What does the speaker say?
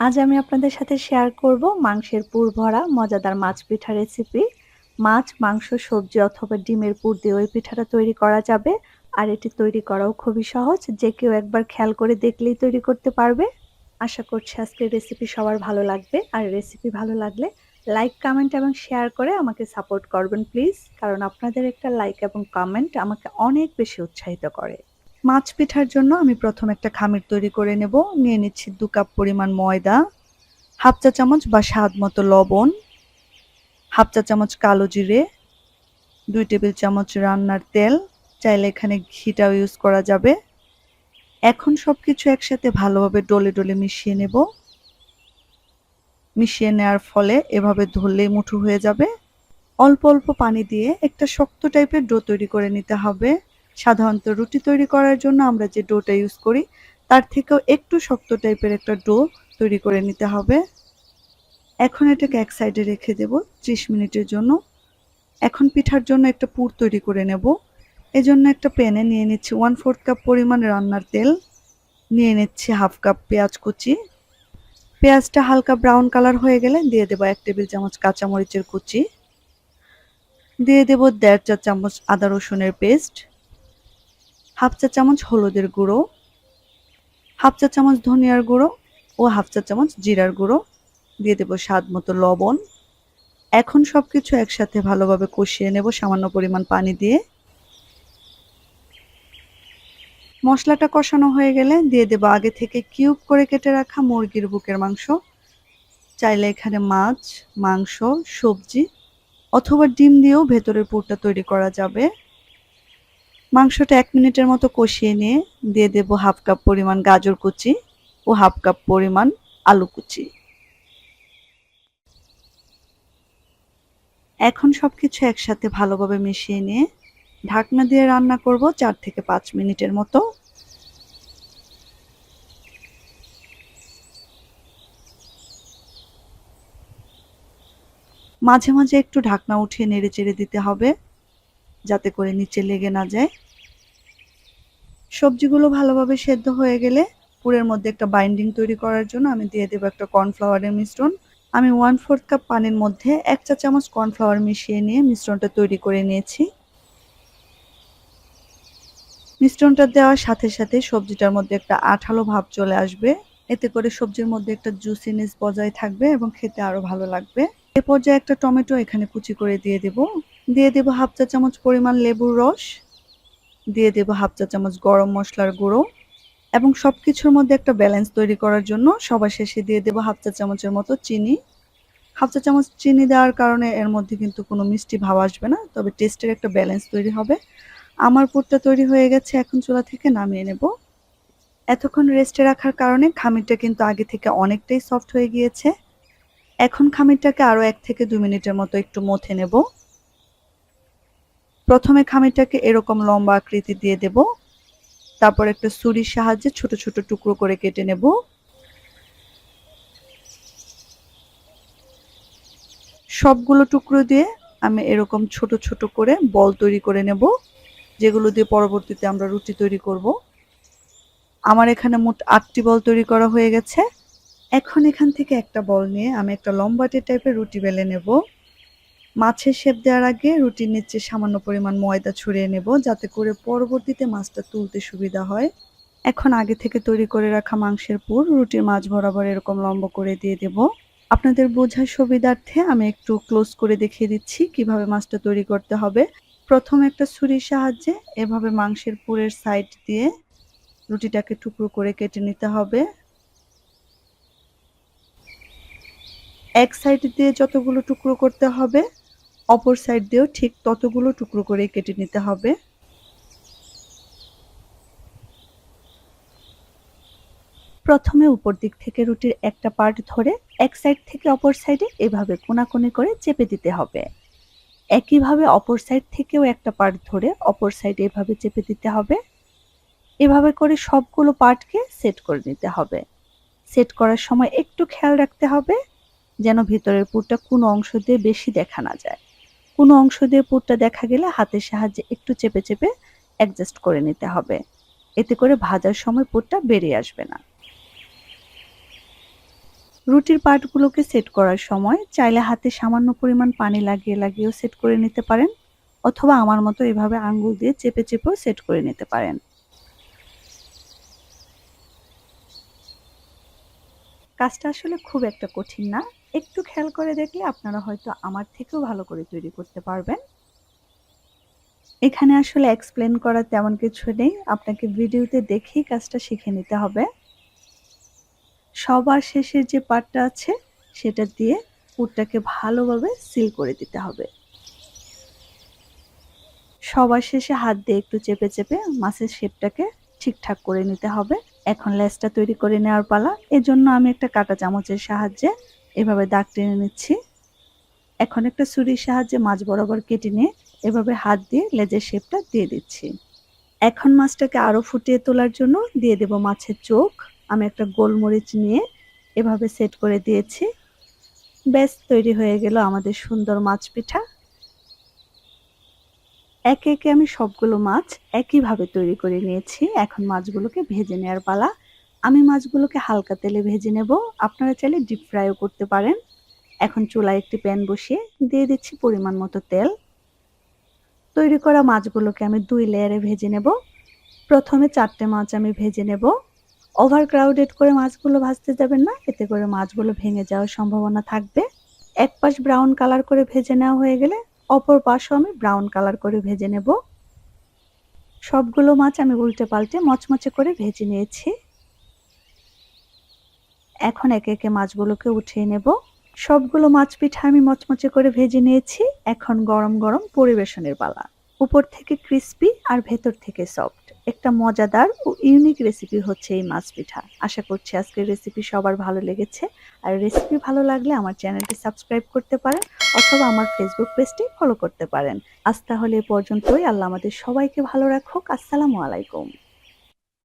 আজ আমি আপনাদের সাথে শেয়ার করব মাংসের পুর ভরা, মজাদার মাছ পিঠা রেসিপি মাছ, মাংস, সবজি অথবা ডিমের পুর দিয়ে ওই পিঠাটা তৈরি করা যাবে। আর এটি তৈরি করাও খুবই সহজ, যে কেউ একবার খেয়াল করে দেখলেই তৈরি করতে পারবে। আশা করছি আজকের রেসিপি সবার ভালো লাগবে। আর রেসিপি ভালো লাগলে লাইক কমেন্ট এবং শেয়ার করে আমাকে সাপোর্ট করবেন প্লিজ কারণ আপনাদের একটা লাইক এবং কমেন্ট আমাকে অনেক বেশি উৎসাহিত করে। মাছ পিঠার জন্য আমি প্রথম একটা খামির তৈরি করে নেব। নিয়ে নিচ্ছি দু কাপ পরিমাণ ময়দা, হাফ চা চামচ বা স্বাদ মতো লবণ, হাফ চা চামচ কালো জিরে, দুই টেবিল চামচ রান্নার তেল, চাইলে এখানে ঘিটাও ইউজ করা যাবে। এখন সব কিছু একসাথে ভালোভাবে ডলে ডলে মিশিয়ে নেব। মিশিয়ে নেওয়ার ফলে এভাবে ধরলেই মুঠো হয়ে যাবে। অল্প অল্প পানি দিয়ে একটা শক্ত টাইপের ডো তৈরি করে নিতে হবে। সাধারণত রুটি তৈরি করার জন্য আমরা যে ডোটা ইউজ করি, তার থেকেও একটু শক্ত টাইপের একটা ডো তৈরি করে নিতে হবে। এখন এটাকে এক সাইডে রেখে দেব ত্রিশ মিনিটের জন্য। এখন পিঠার জন্য একটা পুর তৈরি করে নেব। এজন্য একটা প্যানে নিয়ে নিচ্ছি ওয়ান ফোর্থ কাপ পরিমাণ রান্নার তেল। নিয়ে নিচ্ছি হাফ কাপ পেঁয়াজ কুচি। পেঁয়াজটা হালকা ব্রাউন কালার হয়ে গেলে দিয়ে দেবো এক টেবিল চামচ কাঁচামরিচের কুচি। দিয়ে দেবো দেড় চা চামচ আদা রসুনের পেস্ট হাফ চা চামচ হলুদের গুঁড়ো, হাফ চা চামচ ধনিয়ার গুঁড়ো ও হাফ চা চামচ জিরার গুঁড়ো। দিয়ে দেবো স্বাদ মতো লবণ। এখন সব কিছু একসাথে ভালোভাবে কষিয়ে নেব সামান্য পরিমাণ পানি দিয়ে। মশলাটা কষানো হয়ে গেলে দিয়ে দেবো আগে থেকে কিউব করে কেটে রাখা মুরগির বুকের মাংস। চাইলে এখানে মাছ, মাংস, সবজি অথবা ডিম দিয়েও ভেতরের পুরটা তৈরি করা যাবে। মাংসটা এক মিনিটের মতো কষিয়ে নিয়ে দিয়ে দেব হাফ কাপ পরিমাণ গাজর কুচি ও হাফ কাপ পরিমাণ আলু কুচি। এখন সব কিছু একসাথে ভালোভাবে মিশিয়ে নিয়ে ঢাকনা দিয়ে রান্না করব চার থেকে পাঁচ মিনিটের মতো। মাঝে মাঝে একটু ঢাকনা উঠিয়ে নেড়ে চেড়ে দিতে হবে। যাতে করে নিচে লেগে না যায়। সবজিগুলো ভালোভাবে সেদ্ধ হয়ে গেলে পুরের মধ্যে একটা বাইন্ডিং তৈরি করার জন্য আমি দিয়ে দেবো একটা কর্নফ্লাওয়ারের মিশ্রণ। আমি ওয়ান ফোর্থ কাপ পানির মধ্যে এক চা চামচ কর্নফ্লাওয়ার মিশিয়ে নিয়ে মিশ্রণটা তৈরি করে নিয়েছি। মিশ্রণটা দেওয়ার সাথে সাথে সবজিটার মধ্যে একটা আঠালো ভাব চলে আসবে। এতে করে সবজির মধ্যে একটা জুসিনেস বজায় থাকবে এবং খেতে আরও ভালো লাগবে। এ পর্যায়ে একটা টমেটো এখানে কুচি করে দিয়ে দেব। দিয়ে দেব হাফ চা চামচ পরিমাণ লেবুর রস, দিয়ে দেব হাফ চা চামচ গরম মশলার গুঁড়ো এবং সব কিছুর মধ্যে একটা ব্যালেন্স তৈরি করার জন্য সবার শেষে দিয়ে দেব হাফ চা চামচের মতো চিনি। হাফ চা চামচ চিনি দেওয়ার কারণে এর মধ্যে কিন্তু কোনো মিষ্টি ভাব আসবে না, তবে টেস্টের একটা ব্যালেন্স তৈরি হবে। আমার পুরটা তৈরি হয়ে গেছে, এখন চুলা থেকে নামিয়ে নেব। এতক্ষণ রেস্টে রাখার কারণে খামিরটা কিন্তু আগে থেকে অনেকটাই সফট হয়ে গিয়েছে। এখন খামিরটাকে আরও এক থেকে দু মিনিটের মতো একটু মথে নেব। প্রথমে খামিরটাকে এরকম লম্বা আকৃতি দিয়ে দেব। তারপর একটা ছুরির সাহায্যে ছোট ছোট টুকরো করে কেটে নেব। সবগুলো টুকরো দিয়ে আমি এরকম ছোট ছোট করে বল তৈরি করে নেব, যেগুলো দিয়ে পরবর্তীতে আমরা রুটি তৈরি করব। আমার এখানে মোট আটটি বল তৈরি করা হয়ে গেছে। এখন এখান থেকে একটা বল নিয়ে আমি একটা লম্বাটে টাইপের রুটি বেলে নেব। মাছের শেপ দেওয়ার আগে রুটির নিচে সামান্য পরিমাণ ময়দা ছড়িয়ে নেব, যাতে করে পরবর্তীতে মাছটা তুলতে সুবিধা হয়। এখন আগে থেকে তৈরি করে রাখা মাংসের পুর রুটির মাছ বরাবর এরকম লম্ব করে দিয়ে দেব। আপনাদের বোঝার সুবিধার্থে আমি একটু ক্লোজ করে দেখিয়ে দিচ্ছি কীভাবে মাছটা তৈরি করতে হবে। প্রথম একটা ছুরির সাহায্যে এভাবে মাংসের পুরের সাইড দিয়ে রুটিটাকে টুকরো করে কেটে নিতে হবে। এক সাইড দিয়ে যতগুলো টুকরো করতে হবে অপর সাইড দিয়েও ঠিক ততগুলো টুকরো করে কেটে নিতে হবে। প্রথমে উপর দিক থেকে রুটির একটা পার্ট ধরে এক সাইড থেকে অপর সাইডে এভাবে কোনাকুনি করে চেপে দিতে হবে। একইভাবে অপর সাইড থেকেও একটা পার্ট ধরে অপর সাইডে এভাবে চেপে দিতে হবে। এভাবে করে সবগুলো পার্টকে সেট করে নিতে হবে। সেট করার সময় একটু খেয়াল রাখতে হবে, যেন ভিতরের পুরটা কোনো অংশ দিয়ে বেশি দেখা না যায়। কোনো অংশ দিয়ে পুরটা দেখা গেলে হাতের সাহায্যে একটু চেপে চেপে অ্যাডজাস্ট করে নিতে হবে। এতে করে ভাজার সময় পুরটা বেরিয়ে আসবে না। রুটির পার্টগুলোকে সেট করার সময় চাইলে হাতে সামান্য পরিমাণ পানি লাগিয়ে লাগিয়েও সেট করে নিতে পারেন, অথবা আমার মতো এভাবে আঙ্গুল দিয়ে চেপে চেপেও সেট করে নিতে পারেন। কাজটা আসলে খুব একটা কঠিন না। একটু খেয়াল করে দেখলে আপনারা হয়তো আমার থেকেও ভালো করে তৈরি করতে পারবেন। এখানে আসলে এক্সপ্লেন করার তেমন কিছু নেই। আপনাকে ভিডিওতে দেখেই কাজটা শিখে নিতে হবে। সবার শেষের যে পাটটা আছে, সেটা দিয়ে পুরটাকে ভালোভাবে সিল করে দিতে হবে। সবার শেষে হাত দিয়ে একটু চেপে চেপে মাছের শেপটাকে ঠিকঠাক করে নিতে হবে। এখন লেসটা তৈরি করে নেওয়ার পালা। এজন্য আমি একটা কাঁটা চামচের সাহায্যে এভাবে দাগ টেনে নিচ্ছি। এখন একটা ছুরির সাহায্যে মাছ বরাবর কেটে নিয়ে এভাবে হাত দিয়ে লেজের শেপটা দিয়ে দিচ্ছি। এখন মাছটাকে আরও ফুটিয়ে তোলার জন্য দিয়ে দেব মাছের চোখ। আমি একটা গোলমরিচ নিয়ে এভাবে সেট করে দিয়েছি। ব্যাস, তৈরি হয়ে গেল আমাদের সুন্দর মাছ পিঠা। একে একে আমি সবগুলো মাছ একইভাবে তৈরি করে নিয়েছি। এখন মাছগুলোকে ভেজে নেওয়ার পালা। আমি মাছগুলোকে হালকা তেলে ভেজে নেব। আপনারা চাইলে ডিপ ফ্রাইও করতে পারেন। এখন চুলায় একটি প্যান বসিয়ে দিয়ে দিচ্ছি পরিমাণ মতো তেল। তৈরি করা মাছগুলোকে আমি দুই লেয়ারে ভেজে নেব। প্রথমে চারটে মাছ আমি ভেজে নেব। ওভার ক্রাউডেড করে মাছগুলো ভাজতে যাবেন না, এতে করে মাছগুলো ভেঙে যাওয়ার সম্ভাবনা থাকবে। এক পাশ ব্রাউন কালার করে ভেজে নেওয়া হয়ে গেলে অপর পাশও আমি ব্রাউন কালার করে ভেজে নেব। সবগুলো মাছ আমি উল্টে পাল্টে মচমচে করে ভেজে নিয়েছি। এখন একে একে মাছগুলোকে উঠিয়ে নেব। সবগুলো মাছ পিঠা আমি মচমচে করে ভেজে নিয়েছি। এখন গরম গরম পরিবেশনের পালা। উপর থেকে ক্রিস্পি আর ভেতর থেকে সফট একটা মজাদার ও ইউনিক রেসিপি হচ্ছে এই মাছ পিঠা। আশা করছি আজকের রেসিপি সবার ভালো লেগেছে। আর রেসিপি ভালো লাগলে আমার চ্যানেলটি সাবস্ক্রাইব করতে পারেন অথবা আমার ফেসবুক পেজটি ফলো করতে পারেন। আজ তাহলে এ পর্যন্তই। আল্লাহ আমাদের সবাইকে ভালো রাখুক। আসসালামু আলাইকুম।